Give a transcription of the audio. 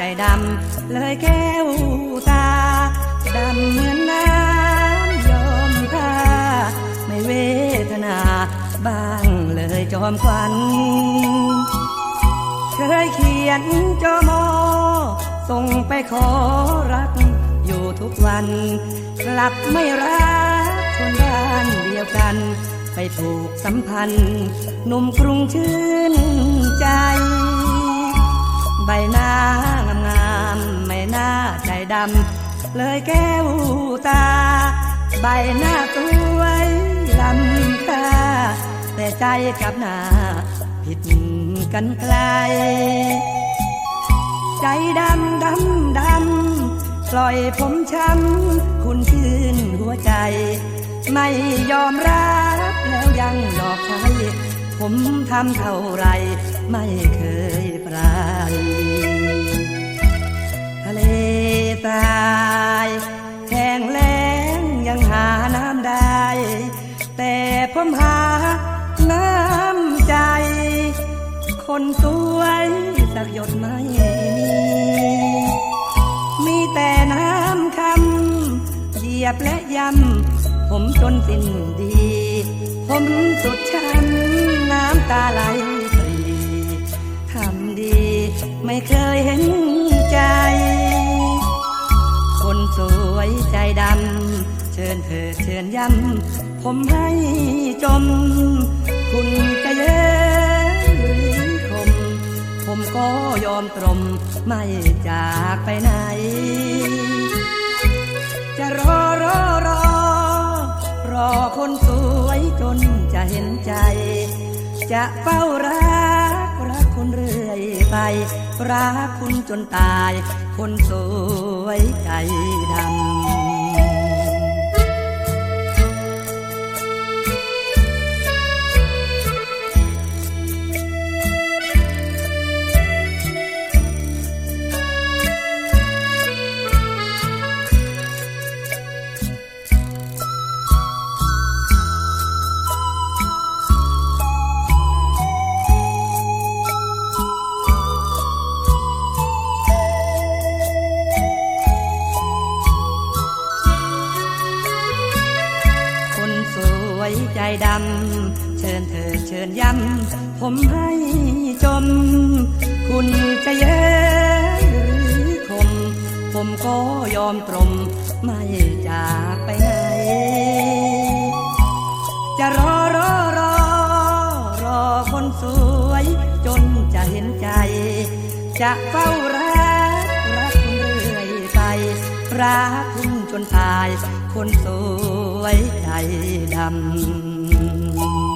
ใจดำ เลยแก้วตา ดำเหมือนน้ำยอมท่าไม่เวทนา บ้างเลยจอมควันเคยเขียนจอมอ ส่งไปขอรัก อยู่ทุกวัน กลับไม่รักคนบ้านเดียวกัน ไปผูกสัมพันธ์หนุ่มกรุงชื่นใจ ใบหน้างามๆไม่น่าใจดำ เลยแก้วตา ใบหน้าสวยลำค่า แต่ใจกับหน้าผิดกันไกล ใจดำดำดำปล่อยผมช้ำ คุณชื่นหัวใจ ไม่ยอมรับแล้วยังหลอกใช้ผมทำเท่าไรไม่เคยปรา ผมหาน้ำใจ คนสวยสักหยดไม่มี มีแต่น้ำคำเหยียบและยำผมจนสิ้นดี ผมสุดช้ำน้ำตาไหลปรีทำดีไม่เคยเห็น ชิญเถิดเชิญย้ำผมให้จม คุณจะเย้ยหรือคม ผมก็ยอมตรมไม่จากไปไหน จะรอรอรอ รอคนสวยจนจะเห็นใจ จะเฝ้ารักรักคุณเรื่อยไป รักคุณจนตาย คนสวยใจดำ ใจดำ เชิญเธอเชิญย้ำ ผมให้จม คุณจะเย้ยหรือคม ผมก็ยอมตรม ไม่จากไปไหน จะรอรอรอ รอคนสวย จนจะเห็นใจ จะเฝ้ารัก รักคุณเรื่อยไป รักคุณจนตาย คนสวย ดำ